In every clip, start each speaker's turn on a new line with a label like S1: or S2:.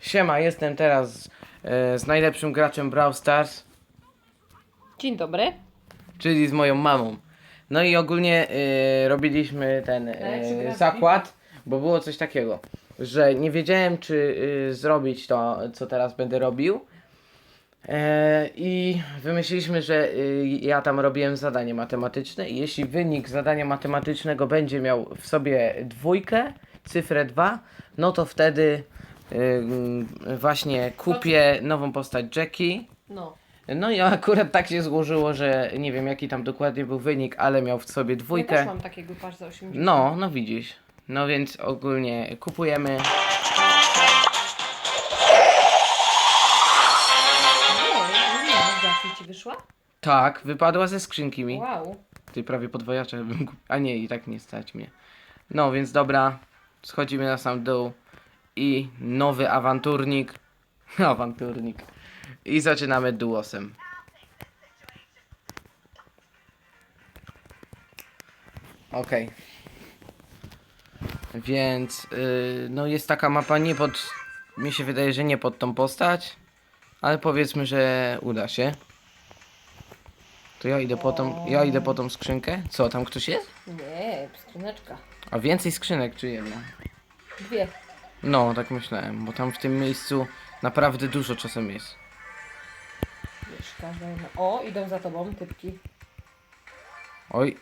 S1: Siema, jestem teraz e, z najlepszym graczem Brawl Stars,
S2: Dzień dobry.
S1: czyli z moją mamą. No i ogólnie e, robiliśmy ten e, zakład, bo było coś takiego, że nie wiedziałem czy e, zrobić to, co teraz będę robił. E, I wymyśliliśmy, że e, ja tam robiłem zadanie matematyczne i jeśli wynik zadania matematycznego będzie miał w sobie dwójkę, cyfrę 2, no to wtedy właśnie kupię nową postać Jackie.
S2: No.
S1: No i akurat tak się złożyło, że nie wiem jaki tam dokładnie był wynik, ale miał w sobie
S2: Ja też
S1: dwójkę.
S2: mam takiego za 80.
S1: No, no widzisz. No więc ogólnie kupujemy.
S2: Nie, nie, nie, Jackie ci wyszła?
S1: Tak, wypadła ze skrzynki mi.
S2: Wow.
S1: Ty prawie podwojacze bym kupił. A nie, i tak nie stać mnie. No więc dobra, schodzimy na sam dół i nowy awanturnik. awanturnik. I zaczynamy duosem. Okej. Więc yy, no jest taka mapa nie pod. Mi się wydaje, że nie pod tą postać. Ale powiedzmy, że uda się. To ja idę po tą, ja idę po tą skrzynkę. Co, tam ktoś jest?
S2: Nie, skrzyneczka.
S1: A więcej skrzynek czy jedna?
S2: Dwie.
S1: No, tak myślałem, bo tam w tym miejscu naprawdę dużo czasem jest.
S2: Wiesz, każda jedna. O, idą za tobą typki.
S1: Oj,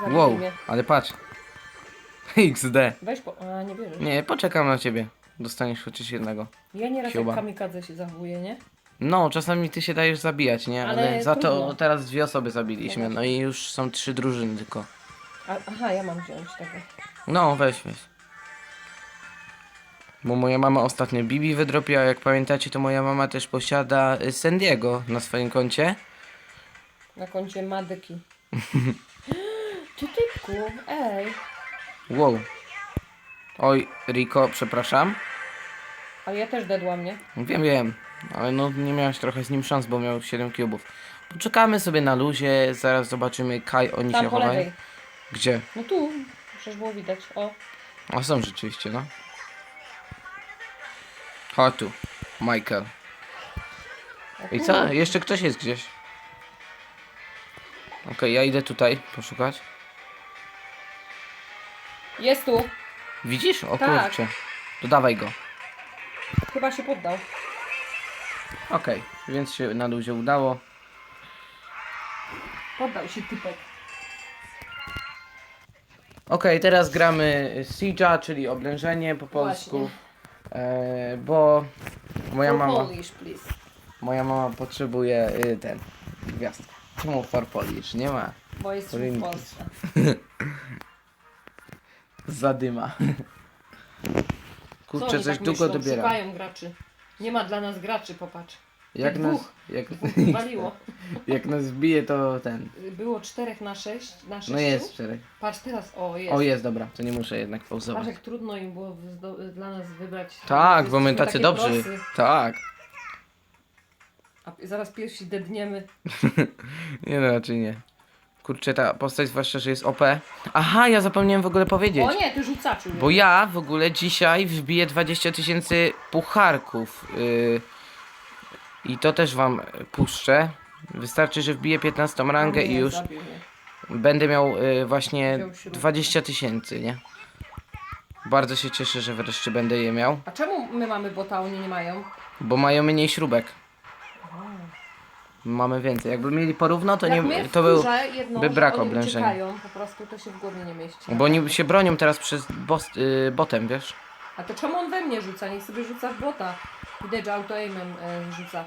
S2: Zabili
S1: wow,
S2: mnie.
S1: ale patrz. XD.
S2: Weź po... A, nie bierzesz.
S1: Nie, poczekam na ciebie. Dostaniesz chociaż jednego.
S2: Ja nieraz jak kamikadze się zachowuję, nie?
S1: No, czasami ty się dajesz zabijać, nie? Ale,
S2: Ale
S1: za to
S2: trudno.
S1: teraz dwie osoby zabiliśmy.
S2: No
S1: No i już są trzy drużyny tylko.
S2: A, aha, ja mam wziąć tego.
S1: No, weź, weź. Bo moja mama ostatnio Bibi wydropiła, jak pamiętacie, to moja mama też posiada y, Sandiego na swoim koncie.
S2: Na koncie Madyki. Ty typku, ej.
S1: Wow. Oj, Rico, przepraszam.
S2: Ale ja też dedłam, nie?
S1: Wiem, wiem, ale no nie miałeś trochę z nim szans, bo miał 7 cubów. Poczekamy sobie na luzie, zaraz zobaczymy, Kaj, oni
S2: Tam
S1: się
S2: po
S1: chowają.
S2: lewej.
S1: Gdzie?
S2: No tu, przecież było widać. O,
S1: A są rzeczywiście, no. Chodź tu, Michael. I co? Jeszcze ktoś jest gdzieś. Okej, ja idę tutaj poszukać.
S2: Jest tu.
S1: Widzisz? O
S2: Tak.
S1: kurczę. To dawaj go.
S2: Chyba się poddał.
S1: Okej, więc się na luzie udało.
S2: Poddał się typek.
S1: Okej, teraz gramy Siege'a, czyli oblężenie po polsku. E, bo moja
S2: For
S1: mama,
S2: Polish, please.
S1: moja mama potrzebuje y, ten gwiazdkę. Czemu for Polish? Nie ma.
S2: Bo jest w
S1: Rynki.
S2: Polsce.
S1: Zadyma.
S2: Co
S1: Kurczę,
S2: oni
S1: coś
S2: tak
S1: długo
S2: myślą?
S1: dobiera.
S2: Szukają graczy. Nie ma dla nas graczy, popatrz.
S1: Jak nas,
S2: dwóch.
S1: jak,
S2: Waliło.
S1: jak nas bije, to ten.
S2: Było czterech na sześć, na sześciu.
S1: No jest czterech.
S2: Patrz teraz, o jest.
S1: O jest, dobra, to nie muszę jednak
S2: Patrz
S1: pauzować.
S2: jak trudno im było zdo- dla nas wybrać.
S1: Tak, bo my tacy
S2: takie
S1: dobrzy.
S2: prosy.
S1: Tak.
S2: A zaraz pierwsi dedniemy.
S1: Nie no, raczej nie. Kurczę, ta postać zwłaszcza, że jest OP. Aha, ja zapomniałem w ogóle powiedzieć.
S2: O nie, ty rzucaczu.
S1: Bo ja w ogóle dzisiaj wbiję 20 tysięcy pucharków. Yy, I to też wam puszczę. Wystarczy, że wbiję 15 rangę i już będę miał yy, właśnie
S2: Wziął śrubkę.
S1: 20 tysięcy, nie? Bardzo się cieszę, że wreszcie będę je miał.
S2: A czemu my mamy bota, a oni nie mają?
S1: Bo mają mniej śrubek. Mamy więcej. Jakby mieli porówno, to
S2: Jak
S1: nie to był. by
S2: że
S1: brak
S2: oni
S1: oblężenia.
S2: uciekają, po prostu to się w głowie nie mieści.
S1: Bo oni się bronią teraz przez bos, yy, botem, wiesz?
S2: A to czemu on we mnie rzuca? Niech sobie rzuca w bota. Widać, że auto-aimem e, rzuca.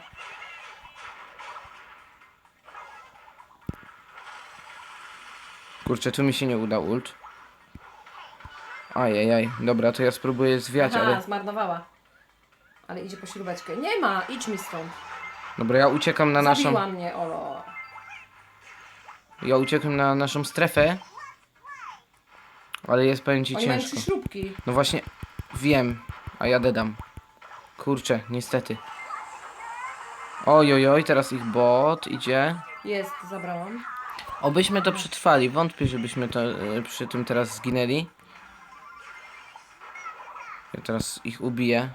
S1: Kurczę, tu mi się nie uda ult. Ajajaj, dobra, to ja spróbuję zwiać,
S2: Aha,
S1: ale...
S2: zmarnowała. Ale idzie po śrubeczkę. Nie ma, idź mi stąd.
S1: Dobra, ja uciekam na naszą...
S2: Zabiła mnie, Olo.
S1: Ja uciekam na naszą strefę. Ale jest, powiem ci,
S2: Oni mają
S1: ciężko.
S2: trzy śrubki.
S1: No właśnie, wiem, a ja dedam. Kurczę, niestety. Oj, oj, oj, teraz ich bot idzie.
S2: Jest, zabrałam.
S1: Obyśmy to przetrwali. Wątpię, żebyśmy to e, przy tym teraz zginęli. Ja teraz ich ubiję.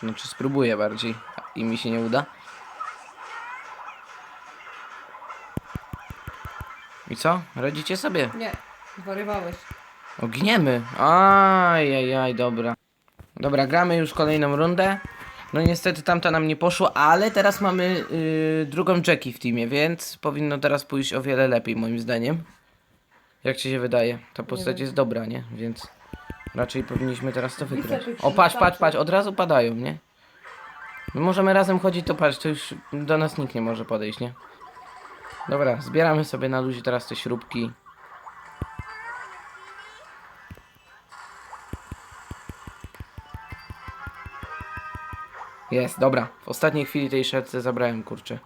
S1: Znaczy spróbuję bardziej. I mi się nie uda. I co? Radzicie sobie?
S2: Nie, zwariowałeś.
S1: Ogniemy. Ajajaj, dobra. Dobra, gramy już kolejną rundę. No niestety tamta nam nie poszło, ale teraz mamy yy, drugą Jackie w teamie, więc powinno teraz pójść o wiele lepiej moim zdaniem. Jak ci się wydaje? Ta postać jest dobra, nie? Więc raczej powinniśmy teraz to wygrać. O, patrz, patrz, patrz, od razu padają, nie? My możemy razem chodzić, to patrz, to już do nas nikt nie może podejść, nie? Dobra, zbieramy sobie na luzie teraz te śrubki. Jest, dobra. W ostatniej chwili tej szerce zabrałem, kurczę.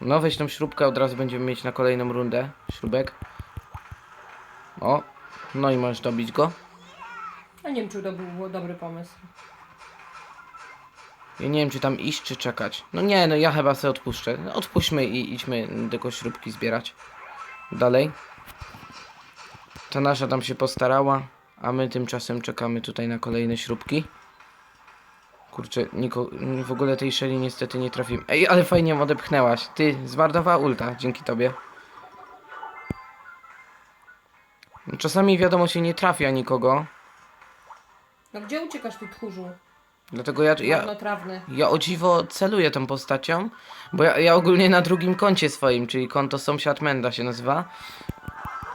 S1: No weź tą śrubkę, od razu będziemy mieć na kolejną rundę śrubek. O, no i możesz dobić go.
S2: Ja nie wiem, czy to był dobry pomysł.
S1: Ja nie wiem, czy tam iść, czy czekać. No nie, no ja chyba sobie odpuszczę. No, odpuśćmy i idźmy tylko śrubki zbierać. Dalej. Ta nasza tam się postarała, a my tymczasem czekamy tutaj na kolejne śrubki. Kurczę, niko, w ogóle tej szeli niestety nie trafimy. Ej, ale fajnie ją odepchnęłaś. Ty, zmarnowała ulta, dzięki tobie. Czasami wiadomo się nie trafia nikogo,
S2: No gdzie uciekasz, ty tchórzu?
S1: dlatego ja, ja,
S2: Marnotrawny.
S1: Ja o dziwo celuję tą postacią, bo ja, ja ogólnie na drugim koncie swoim, czyli konto sąsiad Menda się nazywa.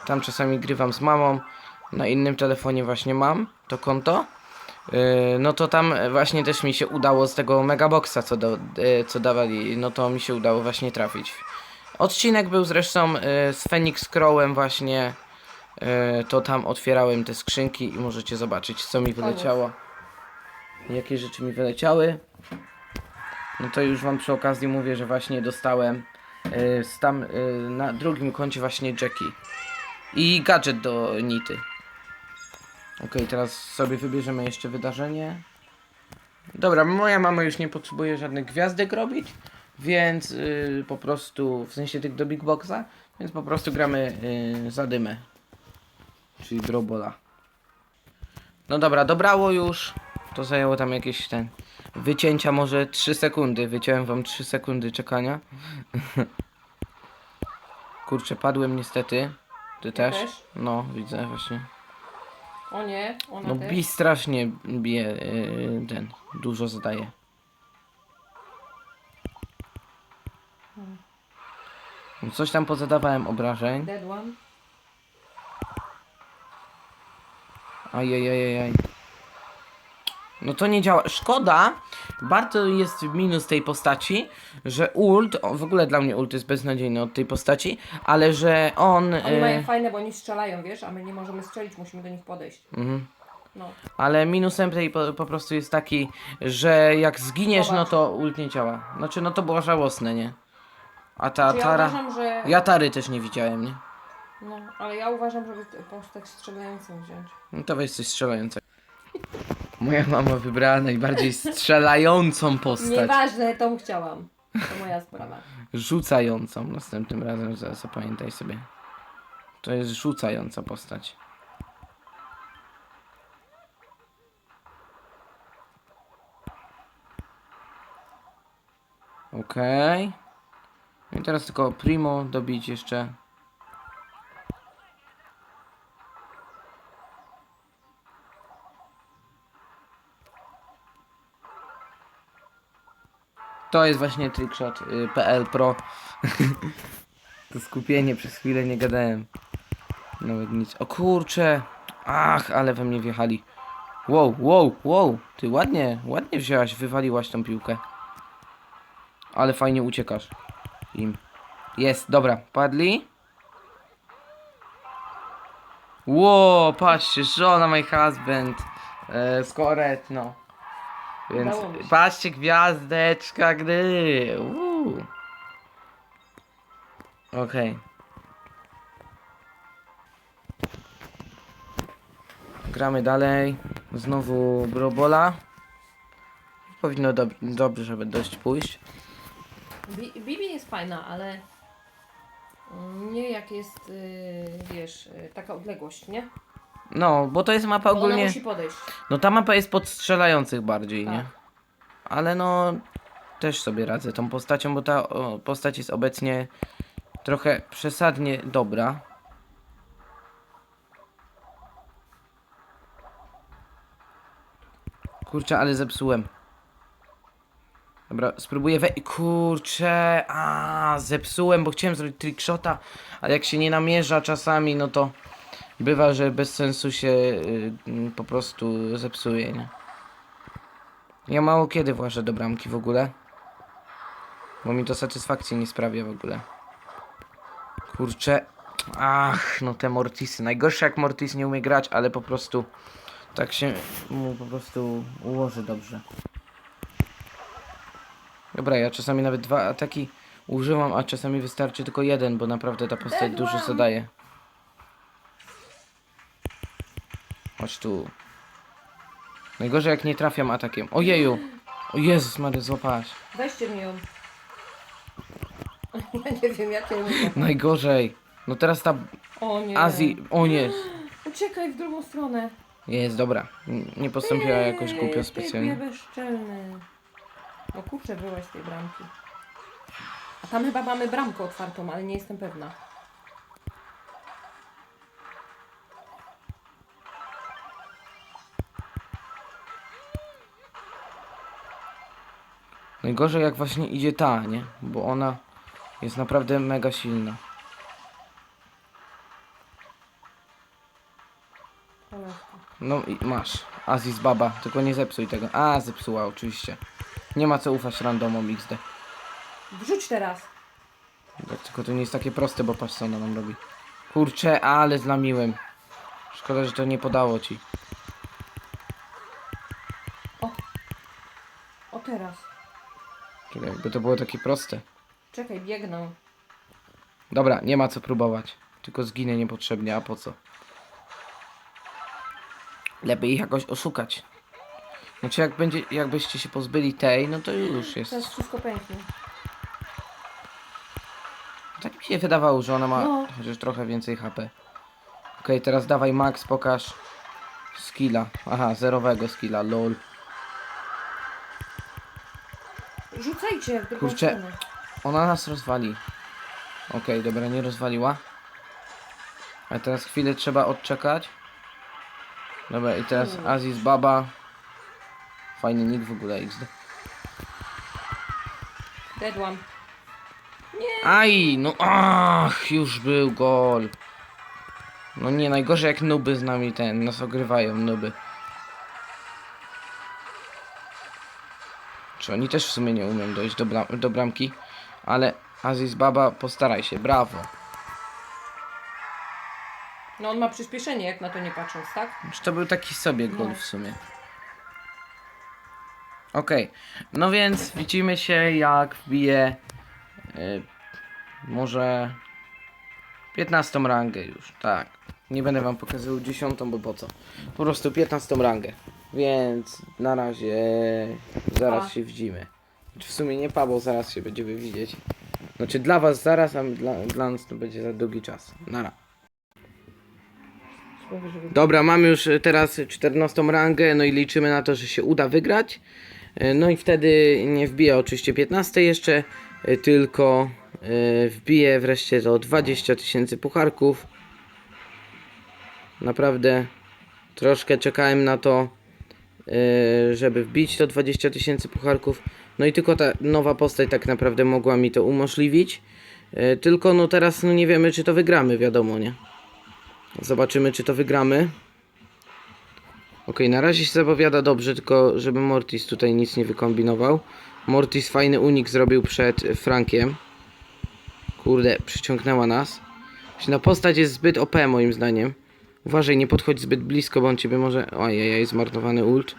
S1: Tam czasami grywam z mamą, na innym telefonie właśnie mam to konto. Yy, no to tam właśnie też mi się udało z tego megaboxa, co, do, yy, co dawali, no to mi się udało właśnie trafić. Odcinek był zresztą yy, z Phoenix Crowem właśnie, to tam otwierałem te skrzynki i możecie zobaczyć co mi wyleciało. Jakie rzeczy mi wyleciały. No to już wam przy okazji mówię, że właśnie dostałem z tam na drugim koncie właśnie Jackie. I gadżet do Nity. Okej, teraz sobie wybierzemy jeszcze wydarzenie. Dobra, moja mama już nie potrzebuje żadnych gwiazdek robić, więc yy, po prostu, w sensie tych do Big Boxa, więc po prostu gramy yy, za dymę. Czyli drobola. No dobra, dobrało już. To zajęło tam jakieś ten. Wycięcia może 3 sekundy. Wyciąłem wam 3 sekundy czekania. Kurczę, padłem niestety. Ty też?
S2: też?
S1: No, widzę właśnie.
S2: O nie, ona
S1: No
S2: też.
S1: bi strasznie bije yy, ten. Dużo zadaje. Coś tam pozadawałem obrażeń.
S2: Dead one.
S1: Ajajajajaj. No to nie działa. Szkoda. Bardzo jest minus tej postaci, że ult, o, w ogóle dla mnie ult jest beznadziejny od tej postaci, ale że on...
S2: Oni
S1: e,
S2: mają fajne, bo oni strzelają, wiesz, a my nie możemy strzelić, musimy do nich podejść.
S1: mhm.
S2: No.
S1: Ale minusem tej po, po prostu jest taki, że jak zginiesz, no
S2: Zobacz.
S1: to ult nie działa. Znaczy, no to było żałosne, nie? A ta
S2: Czy ja
S1: Tara...
S2: uważam, że...
S1: Ja Tary też nie widziałem, nie?
S2: No, ale ja uważam, żeby t- postać strzelającą wziąć.
S1: No to weź coś strzelającego. Moja mama wybrała najbardziej strzelającą postać.
S2: Nieważne, tą chciałam. To moja sprawa.
S1: Rzucającą następnym razem, za- zapamiętaj sobie. To jest rzucająca postać. Okej. No I teraz tylko Primo dobić jeszcze. To jest właśnie trickshot y, PL Pro. to skupienie przez chwilę nie gadałem. Nawet nic. O kurcze. Ach, ale we mnie wjechali. Wow, wow, wow. Ty ładnie, ładnie wzięłaś, wywaliłaś tą piłkę. Ale fajnie uciekasz. Im. Jest, dobra, padli. Wow, patrzcie, żona, my husband. E, Skoret, no. Więc
S2: Udało mi się.
S1: patrzcie, gwiazdeczka gry. Uuu. Okej. Gramy dalej. Znowu Brobola. Powinno dob dobrze, żeby dość pójść.
S2: Bi- Bibi jest fajna, ale nie jak jest, yy, wiesz, yy, taka odległość, nie?
S1: No, bo to jest mapa
S2: Bo Ona
S1: ogólnie...
S2: musi podejść.
S1: No ta mapa jest pod strzelających bardziej, nie?
S2: Tak.
S1: Ale no... Też sobie radzę tą postacią, bo ta o, postać jest obecnie trochę przesadnie dobra. Kurczę, ale zepsułem. Dobra, spróbuję we... Kurczę, a zepsułem, bo chciałem zrobić trickshota, ale jak się nie namierza czasami, no to bywa, że bez sensu się y, y, po prostu zepsuje, nie? Ja mało kiedy włażę do bramki w ogóle. Bo mi to satysfakcji nie sprawia w ogóle. Kurczę. Ach, no te Mortisy. Najgorsze jak Mortis nie umie grać, ale po prostu tak się mu po prostu ułoży dobrze. Dobra, ja czasami nawet dwa ataki używam, a czasami wystarczy tylko jeden, bo naprawdę ta postać dużo zadaje. Chodź tu. Najgorzej jak nie trafiam atakiem. Ojeju! O Jezus Mary, złapałaś.
S2: Weźcie mi ją. Ja nie wiem, jakie mówię.
S1: Najgorzej. No teraz ta
S2: O nie.
S1: Azji... O nie.
S2: Uciekaj w drugą stronę.
S1: Jest, dobra. N- Nie postąpiła jakoś głupio
S2: Ty,
S1: specjalnie.
S2: Bezczelny. No kurczę, byłeś z tej bramki. A tam chyba mamy bramkę otwartą, ale nie jestem pewna.
S1: Najgorzej jak właśnie idzie ta, nie? Bo ona jest naprawdę mega silna. No i masz. Aziz Baba, tylko nie zepsuj tego. A, zepsuła oczywiście. Nie ma co ufać randomom XD.
S2: Wrzuć teraz.
S1: Tak, tylko to nie jest takie proste, bo patrz co ona nam robi. Kurczę, ale zlamiłem. Szkoda, że to nie podało ci. Jakby to było takie proste.
S2: Czekaj, biegną.
S1: Dobra, nie ma co próbować. Tylko zginę niepotrzebnie, a po co? Lepiej ich jakoś oszukać. Znaczy jak będzie, jakbyście się pozbyli tej, no to już jest.
S2: Teraz wszystko pęknie.
S1: Tak mi się wydawało, że ona ma
S2: No.
S1: chociaż trochę więcej HP. Okej, teraz dawaj Max, pokaż skilla. Aha, zerowego skilla, lol.
S2: Rzucajcie w drugą
S1: Kurczę.
S2: stronę.
S1: Ona nas rozwali. Okej, dobra, nie rozwaliła. A teraz chwilę trzeba odczekać. Dobra, i teraz
S2: Hmm.
S1: Aziz Baba. Fajny nick w ogóle XD.
S2: Dedłam.
S1: Aj, no ach, już był gol. No nie, najgorzej jak nuby z nami ten, nas ogrywają nuby. Czy oni też w sumie nie umieją dojść do, bram do bramki? Ale Aziz Baba, postaraj się, brawo.
S2: No on ma przyspieszenie, jak na to nie patrząc, tak?
S1: Czy to był taki sobie gol
S2: No.
S1: w sumie? Okej, no więc widzimy się jak wbije y, może 15 rangę już, tak. Nie będę wam pokazywał 10, bo po co? Po prostu 15 rangę. Więc na razie zaraz
S2: Pa.
S1: się widzimy. Znaczy w sumie nie pa, bo zaraz się będziemy widzieć. Znaczy dla was zaraz, a dla, dla nas to będzie za długi czas. Nara. Dobra, mamy już e, teraz 14 rangę, no i liczymy na to, że się uda wygrać. E, No i wtedy nie wbiję oczywiście 15 jeszcze, e, tylko e, wbiję wreszcie do 20 tysięcy pucharków. Naprawdę troszkę czekałem na to, e, żeby wbić to 20 tysięcy pucharków. No i tylko ta nowa postać tak naprawdę mogła mi to umożliwić. E, Tylko no teraz no nie wiemy czy to wygramy, wiadomo, nie? Zobaczymy, czy to wygramy. Okej, na razie się zapowiada dobrze, tylko żeby Mortis tutaj nic nie wykombinował. Mortis fajny unik zrobił przed Frankiem. Kurde, przyciągnęła nas. Ta postać jest zbyt OP moim zdaniem. Uważaj, nie podchodź zbyt blisko, bo on ciebie może... Ojej, zmarnowany ult.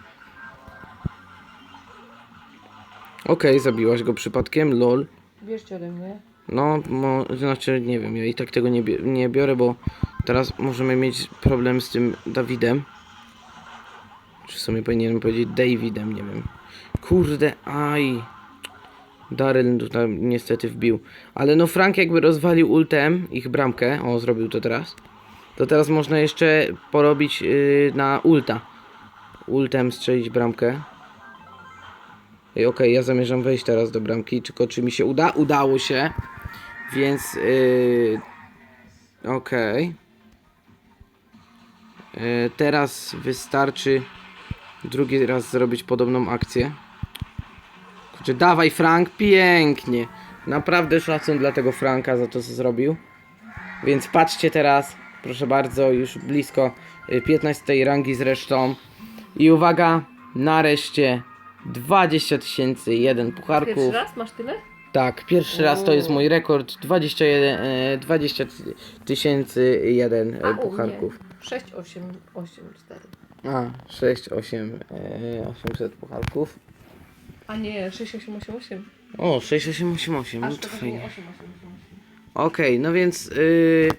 S1: Okej, zabiłaś go przypadkiem, lol.
S2: Bierzcie ode mnie.
S1: No, mo, znaczy nie wiem, ja i tak tego nie, bie- nie biorę, bo teraz możemy mieć problem z tym Dawidem. Czy w sumie powinienem powiedzieć Davidem, nie wiem. Kurde, aj. Daryl tutaj niestety wbił. Ale no Frank jakby rozwalił ultem ich bramkę, o zrobił to teraz. To teraz można jeszcze porobić yy, na ulta. Ultem strzelić bramkę. Ej, okej, ja zamierzam wejść teraz do bramki, tylko czy mi się uda? Udało się. Więc yy, okej. Yy, teraz wystarczy drugi raz zrobić podobną akcję. Kurczę, dawaj Frank, pięknie. Naprawdę szacun dla tego Franka za to, co zrobił. Więc patrzcie teraz, proszę bardzo, już blisko y, 15 rangi zresztą. I uwaga, nareszcie 20 tysięcy jeden pucharków.
S2: Pierwszy raz masz tyle?
S1: Tak, pierwszy raz to jest mój rekord 21, e, 20 tysięcy jeden e, pucharków.
S2: 6, 8, 8, 4.
S1: A, 6, 8, e, 800 pucharków.
S2: A nie, 6, 8, 8, 8.
S1: O, 6, 8, 8, 8, no
S2: Aż
S1: to
S2: to
S1: fajnie.
S2: było 8, 8, 8.
S1: Okej, no więc y,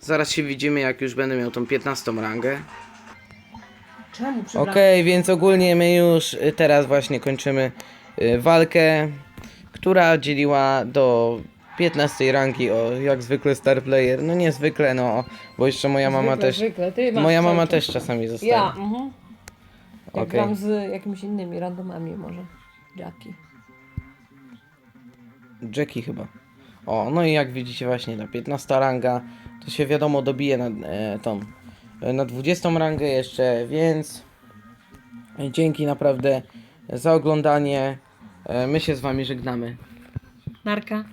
S1: zaraz się widzimy, jak już będę miał tą 15 rangę.
S2: Czemu przy
S1: Okej, więc ogólnie my już y, teraz właśnie kończymy y, walkę, która dzieliła do 15 rangi o jak zwykle star player. No niezwykle, no, bo jeszcze moja mama
S2: zwykle,
S1: też.
S2: Zwykle. Ty masz
S1: Moja mama też
S2: czas.
S1: czasami zostaje.
S2: Ja, mhm. Jak
S1: Okej.
S2: gram z jakimiś innymi randomami może. Jaki.
S1: Jackie chyba. O, no i jak widzicie właśnie ta 15 ranga, to się wiadomo dobije na e, tą, e, na 20 rangę jeszcze, więc dzięki naprawdę za oglądanie. E, my się z wami żegnamy.
S2: Narka.